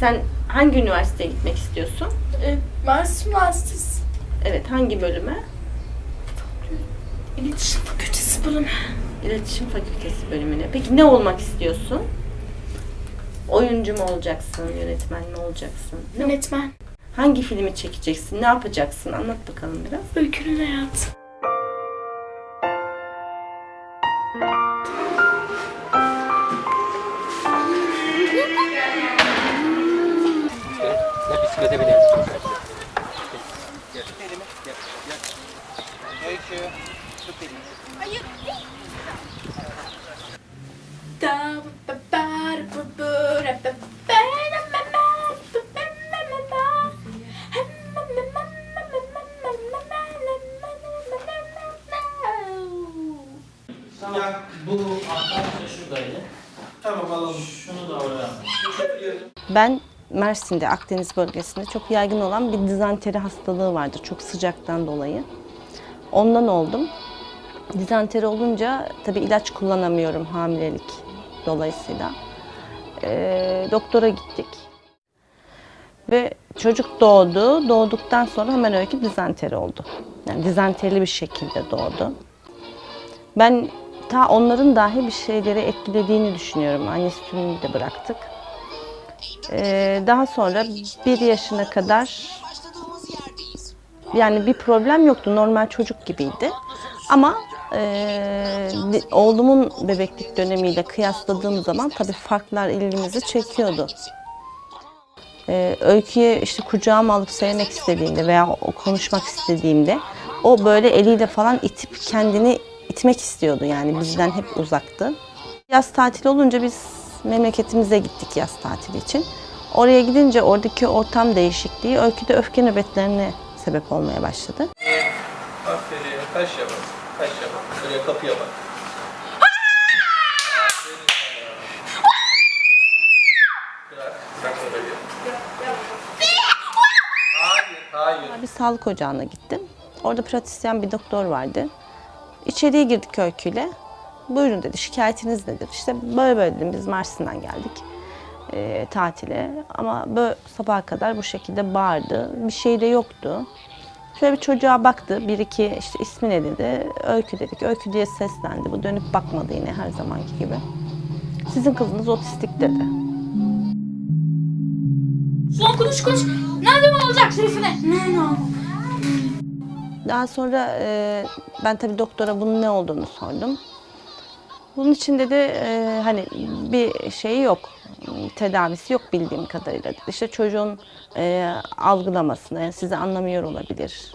Sen hangi üniversiteye gitmek istiyorsun? E, Mersin Üniversitesi. Evet, hangi bölüme? İletişim Fakültesi bölümü. İletişim Fakültesi bölümüne. Peki ne olmak istiyorsun? Oyuncu mu olacaksın, yönetmen mi olacaksın? Ne- Yönetmen. Hangi filmi çekeceksin, ne yapacaksın? Anlat bakalım biraz. Öykünün hayatı. Bisiklete binelim. Gel. Elimi. Gel. Gel. Öykü. Tut elimi. Hayır. Tamam. Ya. Bu ahtar şuradaydı. Tamam alalım. Şunu da oraya. Ben Mersin'de, Akdeniz bölgesinde çok yaygın olan bir dizanteri hastalığı vardır. Çok sıcaktan dolayı. Ondan oldum. Dizanteri olunca tabii ilaç kullanamıyorum hamilelik dolayısıyla. Ee, doktora gittik. Ve çocuk doğdu. Doğduktan sonra hemen öykü dizanteri oldu. Yani dizanterili bir şekilde doğdu. Ben ta onların dahi bir şeyleri etkilediğini düşünüyorum. Anne sütünü de bıraktık. Ee, daha sonra bir yaşına kadar yani bir problem yoktu. Normal çocuk gibiydi. Ama e, oğlumun bebeklik dönemiyle kıyasladığım zaman tabii farklar ilgimizi çekiyordu. Ee, öyküye işte kucağıma alıp sevmek istediğimde veya o konuşmak istediğimde o böyle eliyle falan itip kendini itmek istiyordu yani bizden hep uzaktı. Yaz tatili olunca biz memleketimize gittik yaz tatili için. Oraya gidince oradaki ortam değişikliği öyküde öfke nöbetlerine sebep olmaya başladı. Aferin. Kaş yap. Kaş yap. Şuraya kapıya bak. Bir sağlık ocağına gittim. Orada pratisyen bir doktor vardı. İçeriye girdik öyküyle. Buyurun dedi şikayetiniz nedir? İşte böyle böyle dedim biz Mersin'den geldik e, tatile. Ama böyle sabaha kadar bu şekilde bağırdı. Bir şey de yoktu. Şöyle bir çocuğa baktı. Bir iki işte ismi ne dedi. Öykü dedik. Öykü diye seslendi. Bu dönüp bakmadı yine her zamanki gibi. Sizin kızınız otistik dedi. Son konuş konuş. Nerede mi olacak Şerifine? Ne ne Daha sonra e, ben tabii doktora bunun ne olduğunu sordum. Bunun için dedi e, hani bir şeyi yok, tedavisi yok bildiğim kadarıyla. İşte çocuğun e, algılamasını, yani sizi anlamıyor olabilir,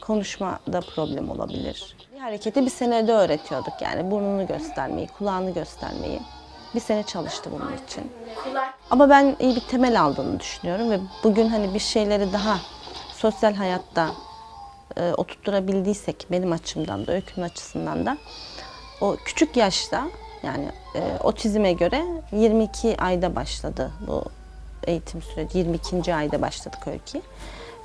konuşmada problem olabilir. Bir hareketi bir senede öğretiyorduk yani burnunu göstermeyi, kulağını göstermeyi. Bir sene çalıştı bunun için. Ama ben iyi bir temel aldığını düşünüyorum ve bugün hani bir şeyleri daha sosyal hayatta e, oturtturabildiysek benim açımdan da, öykünün açısından da o küçük yaşta yani e, otizme göre 22 ayda başladı bu eğitim süreci. 22. ayda başladık öykü.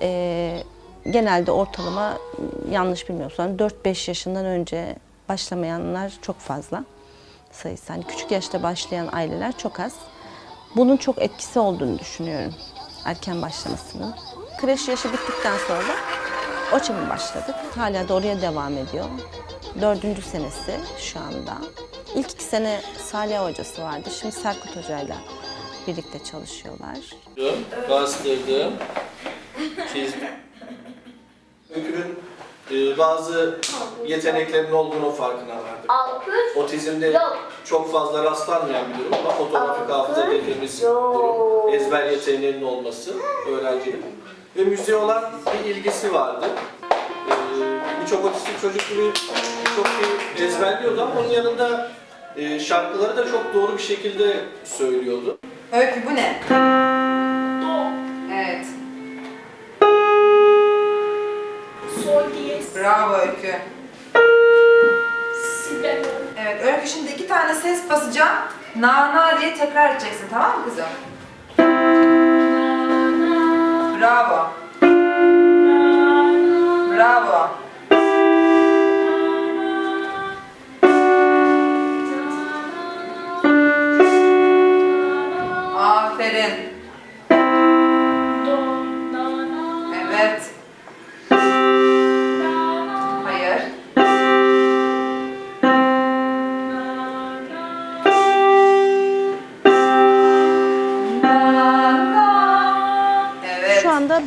E, genelde ortalama yanlış bilmiyorsam 4-5 yaşından önce başlamayanlar çok fazla sayısı. Hani küçük yaşta başlayan aileler çok az. Bunun çok etkisi olduğunu düşünüyorum erken başlamasının. Kreş yaşı bittikten sonra da OÇEM'e başladık. Hala da oraya devam ediyor. Dördüncü senesi şu anda. İlk iki sene Salih hocası vardı. Şimdi Serkut hocayla birlikte çalışıyorlar. Bastırdım. Çizdim. Öykünün e, bazı yeteneklerinin olduğunu farkına vardım. Alkış. Otizmde Yok. çok fazla rastlanmayan bir durum ama fotoğrafik hafıza dediğimiz durum. Ezber yeteneğinin olması öğrencinin. Ve müziğe olan bir ilgisi vardı. Birçok otistik çocuk gibi çok iyi ezberliyordu ama onun yanında e, şarkıları da çok doğru bir şekilde söylüyordu. Öykü bu ne? Evet. Sol diyez. Bravo Öykü. Si bemol. Evet Öykü şimdi iki tane ses basacağım. Na na diye tekrar edeceksin tamam mı kızım? Bravo.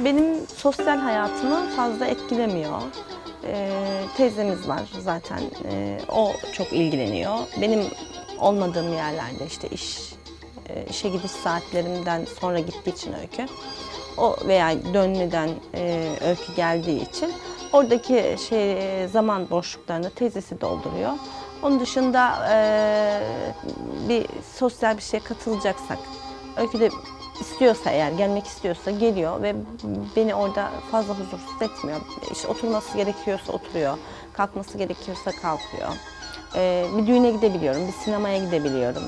Benim sosyal hayatımı fazla etkilemiyor. Ee, teyzemiz var zaten. Ee, o çok ilgileniyor. Benim olmadığım yerlerde işte iş e, işe gidiş saatlerimden sonra gittiği için öykü. O veya dönmeden e, öykü geldiği için oradaki şey e, zaman boşluklarını teyzesi dolduruyor. Onun dışında e, bir sosyal bir şeye katılacaksak öykü de istiyorsa eğer gelmek istiyorsa geliyor ve beni orada fazla huzursuz etmiyor. İşte oturması gerekiyorsa oturuyor, kalkması gerekiyorsa kalkıyor. E, bir düğüne gidebiliyorum, bir sinemaya gidebiliyorum.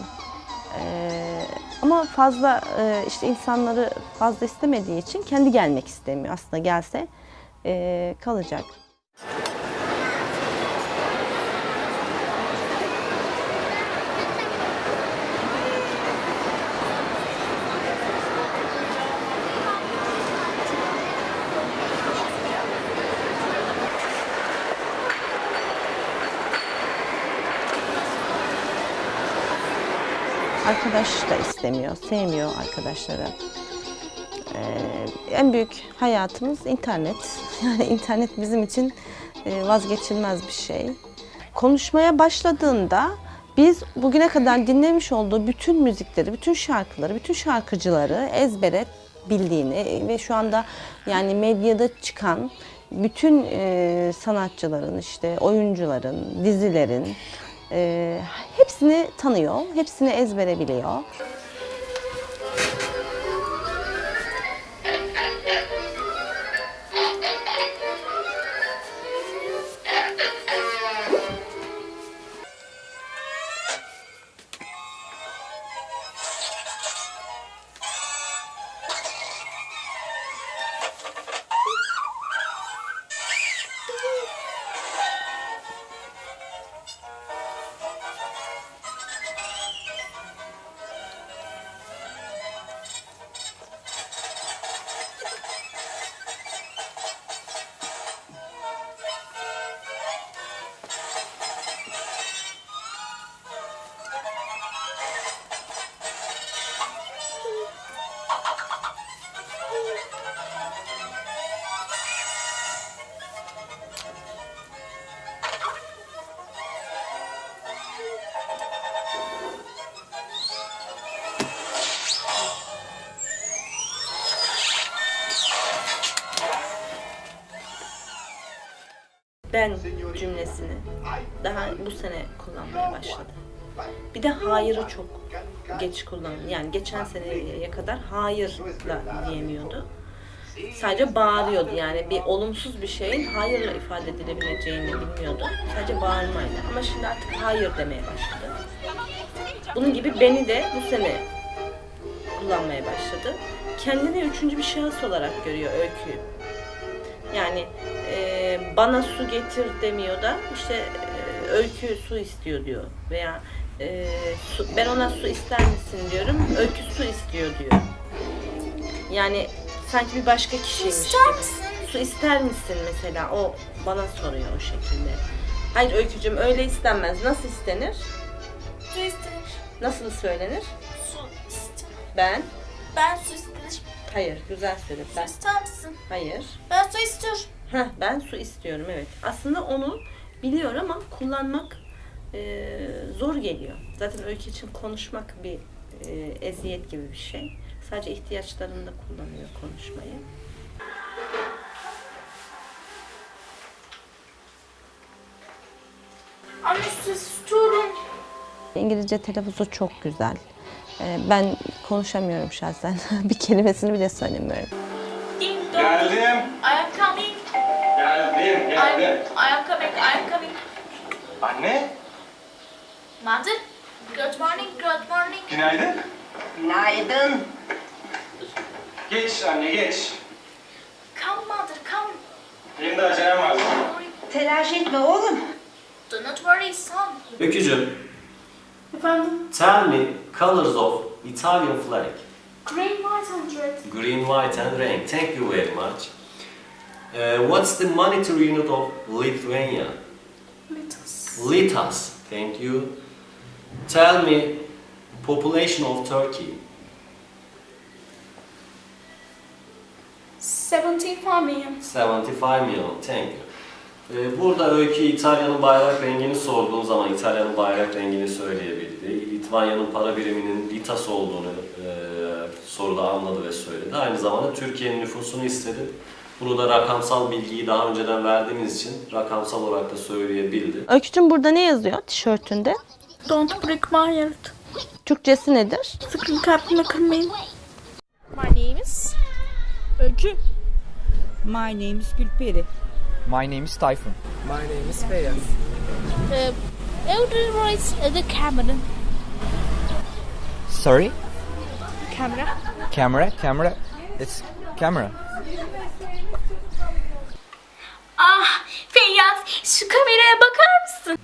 Ee, ama fazla e, işte insanları fazla istemediği için kendi gelmek istemiyor. Aslında gelse e, kalacak. Arkadaş da istemiyor, sevmiyor arkadaşları. Ee, en büyük hayatımız internet. Yani internet bizim için e, vazgeçilmez bir şey. Konuşmaya başladığında biz bugüne kadar dinlemiş olduğu bütün müzikleri, bütün şarkıları, bütün şarkıcıları ezbere bildiğini ve şu anda yani medyada çıkan bütün e, sanatçıların, işte oyuncuların, dizilerin hepsini tanıyor, hepsini ezbere biliyor. Ben cümlesini daha bu sene kullanmaya başladı. Bir de hayırı çok geç kullandı. Yani geçen seneye kadar hayır da diyemiyordu. Sadece bağırıyordu yani bir olumsuz bir şeyin hayırla ifade edilebileceğini bilmiyordu. Sadece bağırmaydı. Ama şimdi artık hayır demeye başladı. Bunun gibi beni de bu sene kullanmaya başladı. Kendini üçüncü bir şahıs olarak görüyor öyküyü. Yani bana su getir demiyor da işte e, öykü su istiyor diyor veya e, su, ben ona su ister misin diyorum öykü su istiyor diyor. Yani sanki bir başka kişiymiş gibi. Su ister misin mesela o bana soruyor o şekilde. Hayır öykücüm öyle istenmez. Nasıl istenir? Su istenir. Nasıl söylenir? Su istenir. Ben. Ben su istenir. Hayır güzel söyle. Su Ben. ister misin? Hayır. Ben su istiyorum. Heh, ben su istiyorum evet. Aslında onu biliyor ama kullanmak e, zor geliyor. Zaten öykü için konuşmak bir e, eziyet gibi bir şey. Sadece ihtiyaçlarında kullanıyor konuşmayı. Anne su istiyorum. İngilizce telaffuzu çok güzel. E, ben konuşamıyorum şahsen. bir kelimesini bile söylemiyorum. Ding dong. Geldim. I am coming. Geldim. Geldim. Am coming. Anne. Mother. Good morning. Good morning. Günaydın. Günaydın. Geç anne geç. Come mother. Come. Benim de acelem var. Don't worry. Telaş etme oğlum. Do not worry son. Öykücüm, Efendim? tell me colors of Italian flag. Green, white and red. Green, white and red. Thank you very much. Uh, what's the monetary unit of Lithuania? Litus. Litas. Thank you. Tell me population of Turkey. 75 million. 75 million. Thank you. Ee, Burada Öykü İtalya'nın bayrak rengini sorduğun zaman İtalya'nın bayrak rengini söyleyebildi. Litvanya'nın para biriminin litas olduğunu e, soruda anladı ve söyledi. Aynı zamanda Türkiye'nin nüfusunu istedi. Bunu da rakamsal bilgiyi daha önceden verdiğimiz için rakamsal olarak da söyleyebildi. Öykücüm burada ne yazıyor tişörtünde? Don't break my heart. Türkçesi nedir? Sakın kalbimi kırmayın. My name is Öykü. My name is Gülperi. My name is Tayfun. My name is Feyyaz. Uh, Eldridge the camera. Sorry? Camera. Camera? Camera? It's camera. Ah Feyyaz şu kameraya bakar mısın?